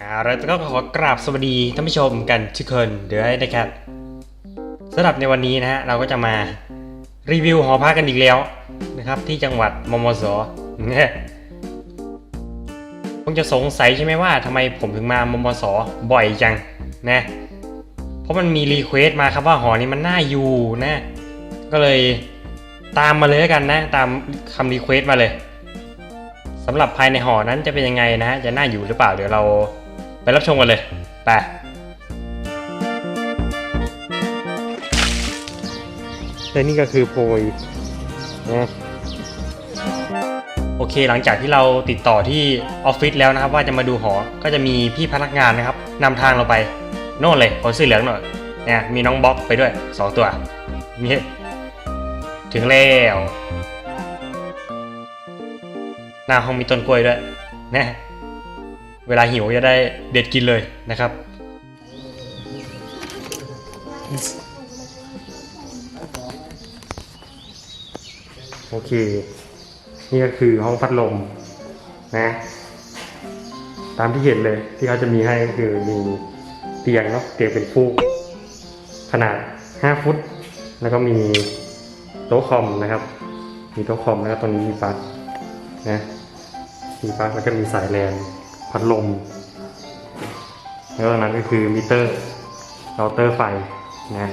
เอาละก็ขอกราบสวัสดีท่านผู้ชมกันทุกคนเดี๋ยวนะครับสำหรับในวันนี้นะฮะเราก็จะมารีวิวหอพักกันอีกแล้วนะครับ ที่จังหวัดมมสเนี่ยคงจะสงสัยใช่ไหมว่าทำไมผมถึงมามมสบ่อยจังนะเพราะมันมีรีเควสต์มาครับว่าหอนี้มันน่าอยู่นะ ก็เลยตามมาเลยกันนะ ตามคำรีเควสต์มาเลย สำหรับภายในหอนั้นจะเป็นยังไงนะฮะจะน่าอยู่หรือเปล่าเดี๋ยวเราไปรับชมกันเลยไปและนี่ก็คือโพยนะโอเคหลังจากที่เราติดต่อที่ออฟฟิศแล้วนะครับ ว่าจะมาดูหอ ก็จะมีพี่พนักงานนะครับนำทางเราไปโน่นเลยคนเสื้อเหลืองหน่อยเนี่ยมีน้องบล็อกไปด้วยสองตัวนี่ถึงแล้ว หน้าห้องมีต้นกล้วยด้วยนะเวลาหิวจะได้เด็ดกินเลยนะครับ โอเค นี่ก็คือห้องพัดลมนะ ตามที่เห็นเลยที่เขาจะมีให้คือมีเตียงเนาะเตียงเป็นฟูก ขนาด 5 ฟุต แล้วก็มีโต๊ะคอมนะครับ มีโต๊ะคอมแล้วก็ตรงนี้มีปลั๊กนะ มีปลั๊กแล้วก็มีสายแลนพัดลมแล้วตรงนั้นก็คือมิเตอร์เราเตอร์ไฟนะ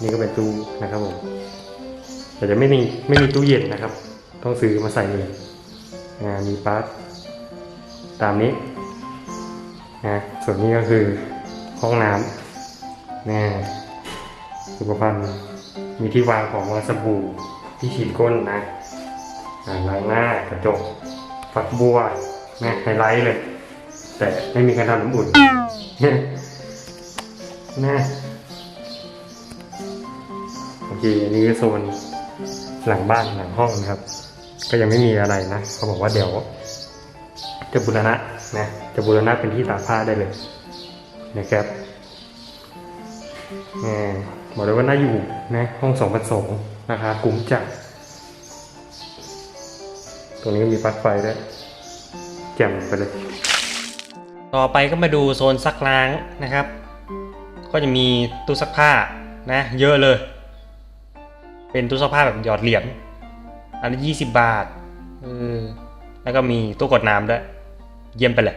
นี่ก็เป็นตู้นะครับผมแต่จะไม่มีไม่มีตู้เย็นนะครับ ต้องซื้อมาใส่เลยนะมีปลั๊กตามนี้นะส่วนนี้ก็คือห้องน้ำนะสุขภัณฑ์มีที่วางของวาสบู่ที่ฉีดก้นนะ ลางหน้ากระจกฝักบัวนะไฮไลท์เลย แต่ไม่มีการทำน้ำอุ่นนะโอเคอันนี้คือโซนหลังบ้านหลังห้องนะครับ ก็ยังไม่มีอะไรนะเขาบอกว่าเดี๋ยวจะบูรณะนะจะบูรณะเป็นที่ตากผ้าได้เลยนะครับบอกเลยว่าน่าอยู่นะห้องสองพันสองราคาคุ้มจัด รงนี้ก็มีปลั๊กไฟด้วยแจ่มไปเลย ต่อไปก็มาดูโซนซักล้างนะครับ ก็จะมีตู้ซักผ้านะเยอะเลย เป็นตู้ซักผ้าแบบหยอดเหรียญอันละยี่สิบบาทเออแล้วก็มีตู้กดน้ำด้วย เยี่ยมไปเลย